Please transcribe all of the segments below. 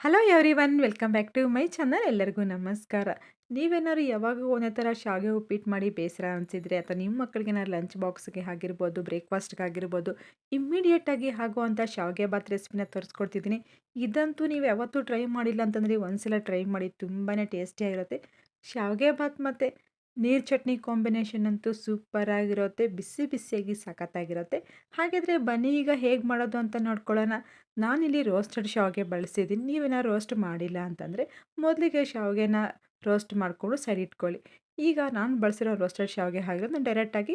Hello everyone welcome back to my channel ಎಲ್ಲರಿಗೂ ನಮಸ್ಕಾರ. ನೀವೇನಾದ್ರು ಯಾವಾಗ ಒಂದೇ ಥರ ಶಾವಿಗೆ ಉಪ್ಪಿಟ್ಟು ಮಾಡಿ ಬೇಸರ ಅನಿಸಿದ್ರೆ ಅಥವಾ ನಿಮ್ಮ ಮಕ್ಕಳಿಗೆ ಏನಾದ್ರು ಲಂಚ್ ಬಾಕ್ಸ್ಗೆ ಆಗಿರ್ಬೋದು ಬ್ರೇಕ್ಫಾಸ್ಟ್ಗೆ ಆಗಿರ್ಬೋದು ಇಮ್ಮಿಡಿಯೇಟಾಗಿ ಆಗುವಂಥ ಶಾವಿಗೆ ಬಾತ್ ರೆಸಿಪಿನ ತೋರಿಸ್ಕೊಡ್ತಿದ್ದೀನಿ. ಇದಂತೂ ನೀವು ಯಾವತ್ತೂ ಟ್ರೈ ಮಾಡಿಲ್ಲ ಅಂತಂದರೆ ಒಂದು ಸಲ ಟ್ರೈ ಮಾಡಿ ತುಂಬಾ ಟೇಸ್ಟಿಯಾಗಿರುತ್ತೆ ಶಾವಿಗೆ ಬಾತ್ ಮತ್ತು ನೀರು ಚಟ್ನಿ ಕಾಂಬಿನೇಷನ್ ಅಂತೂ ಸೂಪರಾಗಿರುತ್ತೆ ಬಿಸಿ ಬಿಸಿಯಾಗಿ ಸಖತ್ತಾಗಿರುತ್ತೆ. ಹಾಗಿದ್ರೆ ಬನ್ನಿ, ಈಗ ಹೇಗೆ ಮಾಡೋದು ಅಂತ ನೋಡ್ಕೊಳ್ಳೋಣ. ನಾನಿಲ್ಲಿ ರೋಸ್ಟೆಡ್ ಶಾವಿಗೆ ಬಳಸಿದ್ದೀನಿ. ನೀವೇನೋ ರೋಸ್ಟ್ ಮಾಡಿಲ್ಲ ಅಂತಂದರೆ ಮೊದಲಿಗೆ ಶಾವಿಗೆನ ರೋಸ್ಟ್ ಮಾಡಿಕೊಂಡು ಸೈಡ್ ಇಟ್ಕೊಳ್ಳಿ. ಈಗ ನಾನು ಬಳಸಿರೋ ರೋಸ್ಟೆಡ್ ಶಾವಿಗೆ ಹಾಗೆ ನಾನು ಡೈರೆಕ್ಟಾಗಿ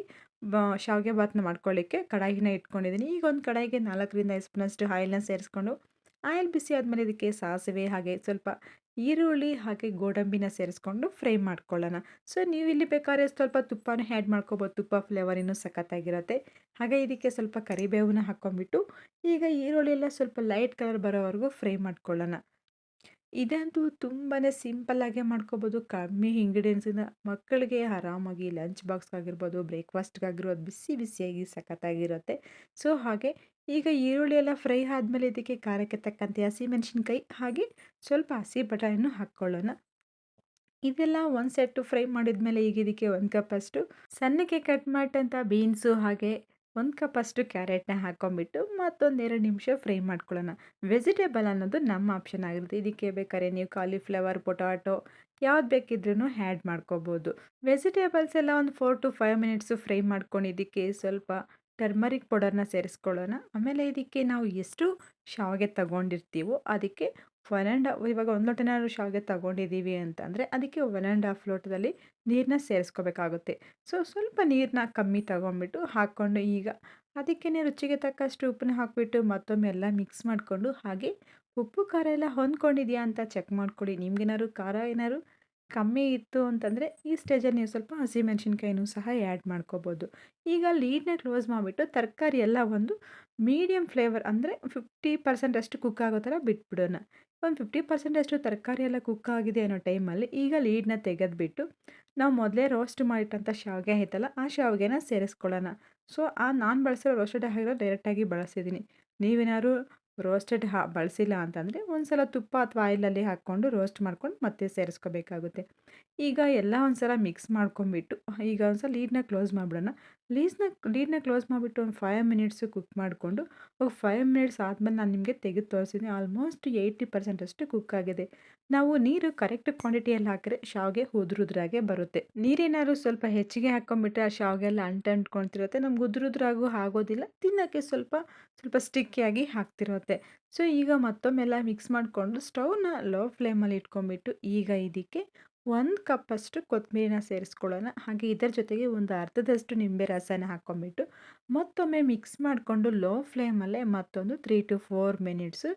ಶಾವಿಗೆ ಬಾತನ್ನ ಮಾಡ್ಕೊಳ್ಳಿಕ್ಕೆ ಕಡಾಯಿನ ಇಟ್ಕೊಂಡಿದ್ದೀನಿ. ಈಗ ಒಂದು ಕಡಾಯಿಗೆ ನಾಲ್ಕರಿಂದ ಐದು ಸ್ಪೂನಷ್ಟು ಆಯಿಲ್ನ ಸೇರಿಸ್ಕೊಂಡು, ಆಯಿಲ್ ಬಿಸಿ ಆದಮೇಲೆ ಇದಕ್ಕೆ ಸಾಸಿವೆ ಹಾಗೆ ಸ್ವಲ್ಪ ಈರುಳ್ಳಿ ಹಾಗೆ ಗೋಡಂಬಿನ ಸೇರಿಸ್ಕೊಂಡು ಫ್ರೈ ಮಾಡ್ಕೊಳ್ಳೋಣ. ಸೊ, ನೀವು ಇಲ್ಲಿ ಬೇಕಾದ್ರೆ ಸ್ವಲ್ಪ ತುಪ್ಪನ ಆ್ಯಡ್ ಮಾಡ್ಕೊಬೋದು. ತುಪ್ಪ ಫ್ಲೇವರ್ ಇನ್ನೂ ಸಖತ್ತಾಗಿರುತ್ತೆ. ಹಾಗೆ ಇದಕ್ಕೆ ಸ್ವಲ್ಪ ಕರಿಬೇವನ್ನ ಹಾಕ್ಕೊಂಡ್ಬಿಟ್ಟು ಈಗ ಈರುಳ್ಳಿ ಎಲ್ಲ ಸ್ವಲ್ಪ ಲೈಟ್ ಕಲರ್ ಬರೋವರೆಗೂ ಫ್ರೈ ಮಾಡ್ಕೊಳ್ಳೋಣ. ಇದಂತೂ ತುಂಬಾ ಸಿಂಪಲ್ಲಾಗೆ ಮಾಡ್ಕೋಬೋದು. ಕಮ್ಮಿ ಇಂಗ್ರೀಡಿಯೆಂಟ್ಸಿಂದ ಮಕ್ಕಳಿಗೆ ಆರಾಮಾಗಿ ಲಂಚ್ ಬಾಕ್ಸ್ಗಾಗಿರ್ಬೋದು, ಬ್ರೇಕ್ಫಾಸ್ಟ್ಗಾಗಿರ್ಬೋದು ಬಿಸಿ ಬಿಸಿಯಾಗಿ ಸಖತ್ತಾಗಿರುತ್ತೆ. ಸೊ, ಹಾಗೆ ಈಗ ಈರುಳ್ಳಿ ಎಲ್ಲ ಫ್ರೈ ಆದಮೇಲೆ ಇದಕ್ಕೆ ಖಾರಕ್ಕೆ ತಕ್ಕಂತೆ ಹಸಿಮೆಣ್ಸಿನ್ಕಾಯಿ ಹಾಗೆ ಸ್ವಲ್ಪ ಹಸಿ ಬಟಾಣಿನೂ ಹಾಕ್ಕೊಳ್ಳೋಣ. ಇದೆಲ್ಲ ಒಂದು ಸೆಟ್ಟು ಫ್ರೈ ಮಾಡಿದ್ಮೇಲೆ ಈಗ ಇದಕ್ಕೆ ಒಂದು ಕಪ್ಪಷ್ಟು ಸಣ್ಣಕ್ಕೆ ಕಟ್ ಮಾಡಿದಂಥ ಬೀನ್ಸು ಹಾಗೆ ಒಂದು ಕಪ್ಪಷ್ಟು ಕ್ಯಾರೆಟ್ನ ಹಾಕ್ಕೊಂಬಿಟ್ಟು ಮತ್ತೊಂದೆರಡು ನಿಮಿಷ ಫ್ರೈ ಮಾಡ್ಕೊಳ್ಳೋಣ. ವೆಜಿಟೇಬಲ್ ಅನ್ನೋದು ನಮ್ಮ ಆಪ್ಷನ್ ಆಗಿರುತ್ತೆ. ಇದಕ್ಕೆ ಬೇಕಾದ್ರೆ ನೀವು ಕಾಲಿಫ್ಲವರ್ ಪೊಟಾಟೊ ಯಾವ್ದು ಬೇಕಿದ್ರೂ ಆ್ಯಡ್ ಮಾಡ್ಕೋಬೋದು. ವೆಜಿಟೇಬಲ್ಸ್ ಎಲ್ಲ ಒಂದು four to five minutes fry ಮಾಡ್ಕೊಂಡು ಇದಕ್ಕೆ ಸ್ವಲ್ಪ ಟರ್ಮರಿಕ್ ಪೌಡರ್ನ ಸೇರಿಸ್ಕೊಳ್ಳೋಣ. ಆಮೇಲೆ ಇದಕ್ಕೆ ನಾವು ಎಷ್ಟು ಶಾವಿಗೆ ತಗೊಂಡಿರ್ತೀವೋ ಅದಕ್ಕೆ ಒನ್ ಆ್ಯಂಡ್ ಇವಾಗ ಒಂದು ಲೋಟನಾದ್ರು ಶಾವಿಗೆ ತಗೊಂಡಿದ್ದೀವಿ ಅಂತಂದರೆ ಅದಕ್ಕೆ ಒನ್ ಆ್ಯಂಡ್ ಹಾಫ್ ಲೋಟದಲ್ಲಿ ನೀರನ್ನ ಸೇರಿಸ್ಕೋಬೇಕಾಗುತ್ತೆ. ಸೊ, ಸ್ವಲ್ಪ ನೀರನ್ನ ಕಮ್ಮಿ ತಗೊಂಡ್ಬಿಟ್ಟು ಹಾಕ್ಕೊಂಡು ಈಗ ಅದಕ್ಕೇ ರುಚಿಗೆ ತಕ್ಕಷ್ಟು ಉಪ್ಪನ್ನ ಹಾಕಿಬಿಟ್ಟು ಮತ್ತೊಮ್ಮೆ ಎಲ್ಲ ಮಿಕ್ಸ್ ಮಾಡಿಕೊಂಡು ಹಾಗೆ ಉಪ್ಪು, ಖಾರ ಎಲ್ಲ ಹೊಂದ್ಕೊಂಡಿದೆಯಾ ಅಂತ ಚೆಕ್ ಮಾಡ್ಕೊಳ್ಳಿ ನಿಮ್ಗೇನಾದ್ರು ಖಾರ ಏನಾದ್ರು ಕಮ್ಮಿ ಇತ್ತು ಅಂತಂದರೆ, ಈ ಸ್ಟೇಜಲ್ಲಿ ನೀವು ಸ್ವಲ್ಪ ಹಸಿಮೆಣ್ಸಿನ್ಕಾಯಿನೂ ಸಹ ಆ್ಯಡ್ ಮಾಡ್ಕೋಬೋದು. ಈಗ ಲೀಡ್ನ ಕ್ಲೋಸ್ ಮಾಡಿಬಿಟ್ಟು ತರಕಾರಿ ಎಲ್ಲ ಒಂದು ಮೀಡಿಯಮ್ ಫ್ಲೇವರ್ ಅಂದರೆ ಫಿಫ್ಟಿ ಪರ್ಸೆಂಟ್ ಅಷ್ಟು ಕುಕ್ ಆಗೋ ಥರ ಬಿಟ್ಬಿಡೋಣ. ಒಂದು ಫಿಫ್ಟಿ ಪರ್ಸೆಂಟ್ ಅಷ್ಟು ತರಕಾರಿ ಎಲ್ಲ ಕುಕ್ ಆಗಿದೆ ಅನ್ನೋ ಟೈಮಲ್ಲಿ ಈಗ ಲೀಡ್ನ ತೆಗೆದುಬಿಟ್ಟು ನಾವು ಮೊದಲೇ ರೋಸ್ಟ್ ಮಾಡಿಟ್ಟಂಥ ಶಾವಿಗೆ ಐತಲ್ಲ, ಆ ಶಾವಿಗೆನ ಸೇರಿಸ್ಕೊಳ್ಳೋಣ. ಸೊ, ಆ ನಾನು ಬಳಸಿರೋ ರೋಸ್ಟೆಡ್ ಆಗಿರೋ ಡೈರೆಕ್ಟಾಗಿ ಬಳಸಿದ್ದೀನಿ ನೀವೇನಾದ್ರು ರೋಸ್ಟೆಡ್ ಹಾ ಬಳಸಿಲ್ಲ ಅಂತಂದರೆ ಒಂದು ಸಲ ತುಪ್ಪ ಅಥವಾ ಆಯಿಲಲ್ಲಿ ಹಾಕ್ಕೊಂಡು ರೋಸ್ಟ್ ಮಾಡ್ಕೊಂಡು ಮತ್ತೆ ಸೇರಿಸ್ಕೋಬೇಕಾಗುತ್ತೆ. ಈಗ ಎಲ್ಲ ಒಂದ್ಸಲ ಮಿಕ್ಸ್ ಮಾಡ್ಕೊಂಬಿಟ್ಟು, ಈಗ ಒಂದು ಸಲ ಲೀಡ್ನ ಕ್ಲೋಸ್ ಮಾಡಿಬಿಡೋಣ. ಲೀಸ್ನ ಲೀಡ್ನ ಕ್ಲೋಸ್ ಮಾಡಿಬಿಟ್ಟು ಒಂದು ಫೈವ್ ಮಿನಿಟ್ಸು ಕುಕ್ ಮಾಡಿಕೊಂಡು ಫೈವ್ ಮಿನಿಟ್ಸ್ ಆದಮೇಲೆ ನಾನು ನಿಮಗೆ ತೆಗೆದು ತೋರಿಸಿದ್ದೀನಿ ಆಲ್ಮೋಸ್ಟ್ ಏಯ್ಟಿ ಪರ್ಸೆಂಟಷ್ಟು ಕುಕ್ ಆಗಿದೆ. ನಾವು ನೀರು ಕರೆಕ್ಟ್ ಕ್ವಾಂಟಿಟಿಯಲ್ಲಿ ಹಾಕಿದ್ರೆ ಶಾವಿಗೆ ಉದುರುದ್ರಾಗೆ ಬರುತ್ತೆ. ನೀರೇನಾದ್ರು ಸ್ವಲ್ಪ ಹೆಚ್ಚಿಗೆ ಹಾಕ್ಕೊಂಬಿಟ್ರೆ ಆ ಶಾವಿಗೆ ಎಲ್ಲ ಅಂಟ್ಕೊಂತಿರುತ್ತೆ ನಮ್ಗೆ ಉದುರುದ್ರಾಗೂ ಆಗೋದಿಲ್ಲ. ತಿನ್ನೋಕ್ಕೆ ಸ್ವಲ್ಪ ಸ್ವಲ್ಪ ಸ್ಟಿಕ್ಕಿಯಾಗಿ ಹಾಕ್ತಿರುತ್ತೆ ಸೊ ಈಗ ಮತ್ತೊಮ್ಮೆಲ್ಲ ಮಿಕ್ಸ್ ಮಾಡಿಕೊಂಡು ಸ್ಟವ್ನ ಲೋ ಫ್ಲೇಮಲ್ಲಿ ಇಟ್ಕೊಂಡ್ಬಿಟ್ಟು ಈಗ ಇದಕ್ಕೆ ಒಂದು ಕಪ್ಪಷ್ಟು ಕೊತ್ತಂಬರಿನ ಸೇರಿಸ್ಕೊಳ್ಳೋಣ. ಹಾಗೆ ಇದರ ಜೊತೆಗೆ ಒಂದು ಅರ್ಧದಷ್ಟು ನಿಂಬೆ ರಸನ ಹಾಕ್ಕೊಂಬಿಟ್ಟು ಮತ್ತೊಮ್ಮೆ ಮಿಕ್ಸ್ ಮಾಡಿಕೊಂಡು ಲೋ ಫ್ಲೇಮಲ್ಲೇ ಮತ್ತೊಂದು ತ್ರೀ ಟು ಫೋರ್ ಮಿನಿಟ್ಸು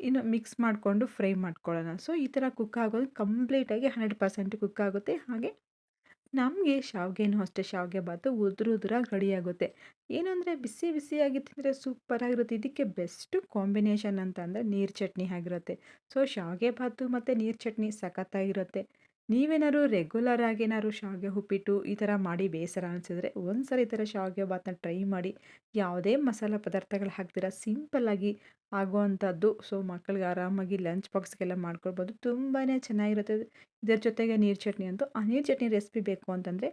ಇನ್ನು ಮಿಕ್ಸ್ ಮಾಡಿಕೊಂಡು ಫ್ರೈ ಮಾಡ್ಕೊಳ್ಳೋಣ. ಸೊ ಈ ಥರ ಕುಕ್ ಆಗೋದು ಕಂಪ್ಲೀಟಾಗಿ ಹಂಡ್ರೆಡ್ ಪರ್ಸೆಂಟ್ ಕುಕ್ ಆಗುತ್ತೆ. ಹಾಗೆ ನಮಗೆ ಶಾವಿಗೆನೂ ಅಷ್ಟೇ ಶಾವಿಗೆ ಬಾತು ಉದುರು ಉದುರಾಗಿ ರೆಡಿಯಾಗುತ್ತೆ ಏನಂದರೆ ಬಿಸಿ ಬಿಸಿಯಾಗಿ ತಿಂದರೆ ಸೂಪರಾಗಿರುತ್ತೆ ಇದಕ್ಕೆ ಬೆಸ್ಟು ಕಾಂಬಿನೇಷನ್ ಅಂತ ಅಂದರೆ ನೀರು ಚಟ್ನಿ ಆಗಿರುತ್ತೆ. ಸೊ ಶಾವಿಗೆ ಬಾತು ಮತ್ತು ನೀರು ಚಟ್ನಿ ಸಖತ್ತಾಗಿರುತ್ತೆ. ನೀವೇನಾದ್ರು ರೆಗ್ಯುಲರ್ ಆಗಿ ಏನಾದ್ರು ಶಾವಿಗೆ ಉಪ್ಪಿಟ್ಟು ಈ ಥರ ಮಾಡಿ ಬೇಸರ ಅನಿಸಿದ್ರೆ ಒಂದು ಸರಿ ಈ ಥರ ಶಾವಿಗೆ ಬಾತನ್ನ ಟ್ರೈ ಮಾಡಿ ಯಾವುದೇ ಮಸಾಲೆ ಪದಾರ್ಥಗಳು ಹಾಕ್ತೀರಾ ಸಿಂಪಲ್ಲಾಗಿ ಆಗುವಂಥದ್ದು. ಸೊ ಮಕ್ಕಳಿಗೆ ಆರಾಮಾಗಿ ಲಂಚ್ ಬಾಕ್ಸ್ಗೆಲ್ಲ ಮಾಡ್ಕೊಳ್ಬೋದು. ತುಂಬಾ ಚೆನ್ನಾಗಿರುತ್ತೆ ಇದರ ಜೊತೆಗೆ ನೀರು ಚಟ್ನಿ ಅಂತೂ, ಆ ನೀರು ಚಟ್ನಿ ರೆಸಿಪಿ ಬೇಕು ಅಂತಂದರೆ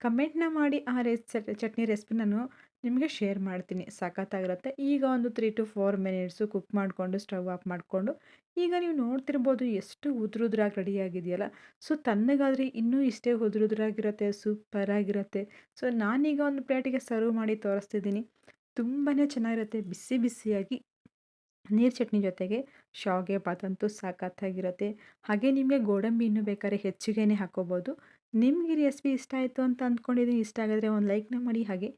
ಕಮೆಂಟ್ನ ಮಾಡಿ ಆ ರೆಸ್ ಚಟ್ನಿ ರೆಸಿಪಿ ನಾನು ನಿಮಗೆ ಶೇರ್ ಮಾಡ್ತೀನಿ. ಸಖತ್ತಾಗಿರುತ್ತೆ. ಈಗ ಒಂದು three to four minutes cook ಮಾಡಿಕೊಂಡು ಸ್ಟವ್ ಆಫ್ ಮಾಡಿಕೊಂಡು, ಈಗ ನೀವು ನೋಡ್ತಿರ್ಬೋದು ಎಷ್ಟು ಉದುರುದ್ರಾಗಿ ರೆಡಿಯಾಗಿದೆಯಲ್ಲ ಸೊ ತಣ್ಣಗಾದರೆ ಇನ್ನೂ ಇಷ್ಟೇ ಉದುರುದ್ರಾಗಿರುತ್ತೆ, ಸೂಪರಾಗಿರುತ್ತೆ. ಸೊ ನಾನೀಗ ಒಂದು ಪ್ಲೇಟಿಗೆ ಸರ್ವ್ ಮಾಡಿ ತೋರಿಸ್ತಿದ್ದೀನಿ. ತುಂಬಾ ಚೆನ್ನಾಗಿರುತ್ತೆ. ಬಿಸಿ ಬಿಸಿಯಾಗಿ ನೀರು ಚಟ್ನಿ ಜೊತೆಗೆ ಶಾವಿಗೆ ಬಾತಂತೂ ಅಂತೂ ಸಖತ್ತಾಗಿರುತ್ತೆ. ಹಾಗೆ ನಿಮಗೆ ಗೋಡಂಬಿ ಇನ್ನೂ ಬೇಕಾದ್ರೆ ಹೆಚ್ಚಿಗೆನೇ ಹಾಕೋಬೋದು ನಿಮ್ಗೆ ರೆಸಿಪಿ ಇಷ್ಟ ಆಯಿತು ಅಂತ ಅಂದ್ಕೊಂಡಿದ್ದೀನಿ. ಇಷ್ಟ ಆಗಿದ್ರೆ ಒಂದು ಲೈಕ್ನ ಮಾಡಿ. ಹಾಗೆ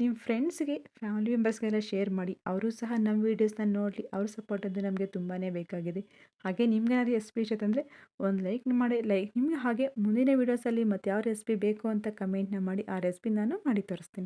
ನಿಮ್ಮ ಫ್ರೆಂಡ್ಸ್ಗೆ ಫ್ಯಾಮಿಲಿ ಮೆಂಬರ್ಸ್ಗೆಲ್ಲ ಶೇರ್ ಮಾಡಿ. ಅವರು ಸಹ ನಮ್ಮ ವೀಡಿಯೋಸ್ನ ನೋಡಲಿ, ಅವ್ರ ಸಪೋರ್ಟ್ ಅದು ನಮಗೆ ತುಂಬಾ ಬೇಕಾಗಿದೆ. ಹಾಗೆ ನಿಮ್ಗೇನಾದ್ರು ರೆಸಿಪಿ ಇಷ್ಟ ಅಂದರೆ ಒಂದು ಲೈಕ್ ಮಾಡಿ ಲೈಕ್ ನಿಮಗೆ ಹಾಗೆ ಮುಂದಿನ ವೀಡಿಯೋಸಲ್ಲಿ ಮತ್ತು ಯಾವ ರೆಸಿಪಿ ಬೇಕು ಅಂತ ಕಮೆಂಟ್ನ ಮಾಡಿ, ಆ ರೆಸಿಪಿ ನಾನು ಮಾಡಿ ತೋರಿಸ್ತೀನಿ.